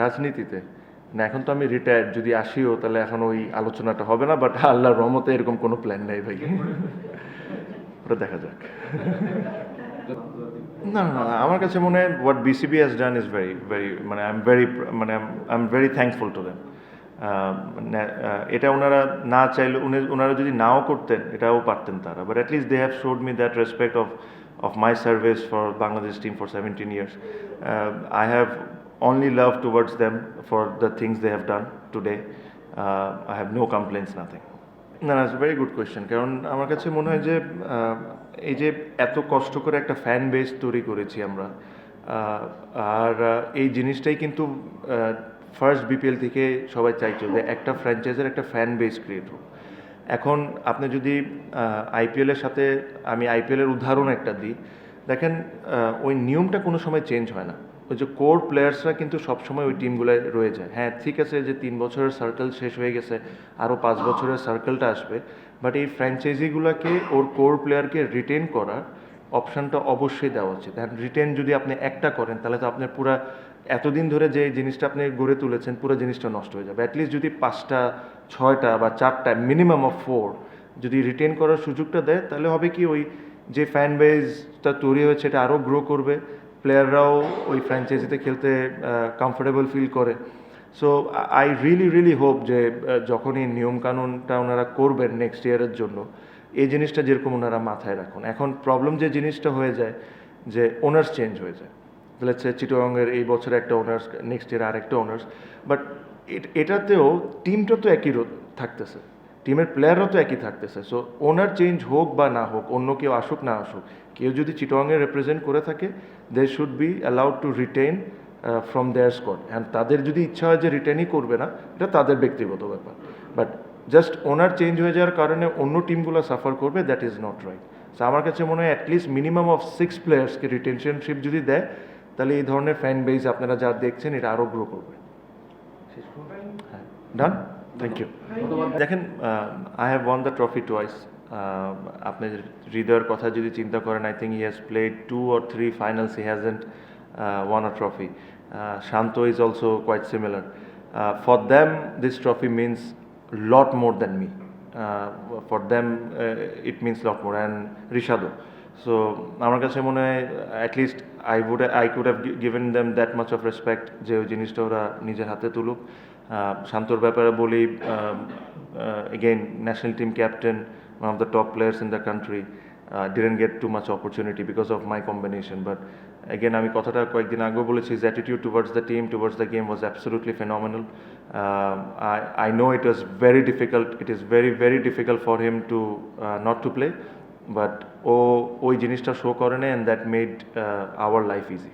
রাজনীতিতে। না এখন তো আমি রিটায়ার্ড যদি আসিও তাহলে এখন ওই আলোচনাটা হবে না বাট আল্লাহর রহমতে এরকম কোনো প্ল্যান নেই ভাই। ওটা দেখা যাক। না না আমার কাছে মনে হয় what BCB has done is very very মানে আই এম ভেরি মানে I am very thankful to them এটা ওনারা না চাইলে উনি ওনারা যদি নাও করতেন এটাও পারতেন তারা। But at least they have showed me that respect of my service for Bangladesh team for 17 years. Uh, I have only love towards them for the things they have done today. Uh, I have no complaints, nothing. না না very good question কারণ আমার কাছে মনে হয় যে এই যে এত কষ্ট করে একটা ফ্যান বেস তৈরি করেছি আমরা আর এই জিনিসটাই কিন্তু ফার্স্ট বিপিএল থেকে সবাই চাইছে যে একটা ফ্র্যাঞ্চাইজের একটা ফ্যান বেস ক্রিয়েট হোক এখন আপনি যদি আইপিএলের সাথে আমি আইপিএলের উদাহরণ একটা দিই দেখেন ওই নিয়মটা কোনো সময় চেঞ্জ হয় না ওই যে কোর প্লেয়ার্সরা কিন্তু সবসময় ওই টিমগুলোয় রয়ে যায়। হ্যাঁ ঠিক আছে যে তিন বছরের সার্কেল শেষ হয়ে গেছে আরও পাঁচ বছরের সার্কেলটা আসবে বাট এই ফ্র্যাঞ্চাইজিগুলোকে ওর কোর প্লেয়ারকে রিটেন করার অপশানটা অবশ্যই দেওয়া উচিত। হ্যাঁ রিটেন যদি আপনি একটা করেন, তাহলে তো আপনার পুরা এতদিন ধরে যে জিনিসটা আপনি গড়ে তুলেছেন, পুরো জিনিসটা নষ্ট হয়ে যাবে। অ্যাটলিস্ট যদি পাঁচটা, ছয়টা বা চারটা মিনিমাম অফ ফোর যদি রিটেন করার সুযোগটা দেয়, তাহলে হবে কি ওই যে ফ্যান বেসটা তৈরি হয়েছে, এটা আরও গ্রো করবে। প্লেয়াররাও ওই ফ্র্যাঞ্চাইজিতে খেলতে কমফোর্টেবল ফিল করে। So I really really hope যে আহ, যখন এই নিয়মকানুনটা ওনারা করবেন নেক্সট ইয়ারের জন্য এই জিনিসটা যেরকম ওনারা মাথায় রাখুন। এখন প্রবলেম যে জিনিসটা হয়ে যায় যে ওনার্স চেঞ্জ হয়ে যায়। সে চিটোগাংয়ের এই বছরে একটা ওনার্স নেক্সট ইয়ার আরেকটা ওনার্স বাট এটাতেও টিমটা তো একই থাকতেছে। টিমের প্লেয়াররা তো একই থাকতেছে। সো ওনার চেঞ্জ হোক বা না হোক অন্য কেউ আসুক না আসুক কেউ যদি চিটোয়াংয়ে রিপ্রেজেন্ট করে থাকে they should be allowed to retain from their squad and তাদের যদি ইচ্ছা হয় যে রিটেনই করবে না এটা তাদের ব্যক্তিগত ব্যাপার। বাট জাস্ট ওনার চেঞ্জ হয়ে যাওয়ার কারণে অন্য টিমগুলো সাফার করবে that is not right so আমার কাছে মনে হয় at least minimum of six প্লেয়ার্সকে রিটেনশনশিপ যদি দেয় তাহলে এই ধরনের ফ্যান বেস আপনারা যা দেখছেন এটা আরও গ্রো করবে। হ্যাঁ। ডান থ্যাংক ইউ দেখেন I have won the trophy twice আপনি হৃদয়ের কথা যদি চিন্তা করেন I think he has played two or three finals he hasn't won a trophy Shanto is also quite similar for them this trophy means lot more than me for them it means lot more and রিশাদো so আমার কাছে মনে হয় at least I would I could have given them that much of respect যে ওই জিনিসটা ওরা নিজের হাতে তুলুক। শান্তর ব্যাপারে বলি again national team captain one of the top players in the country didn't get too much opportunity because of my combination but again আমি কথাটা কয়েকদিন আগেও বলেছি is attitude towards the team towards the game was absolutely phenomenal I I know it was very difficult it is very very difficult for him to not to play but ও ওই জিনিসটা show করে নেয় and that made our life easy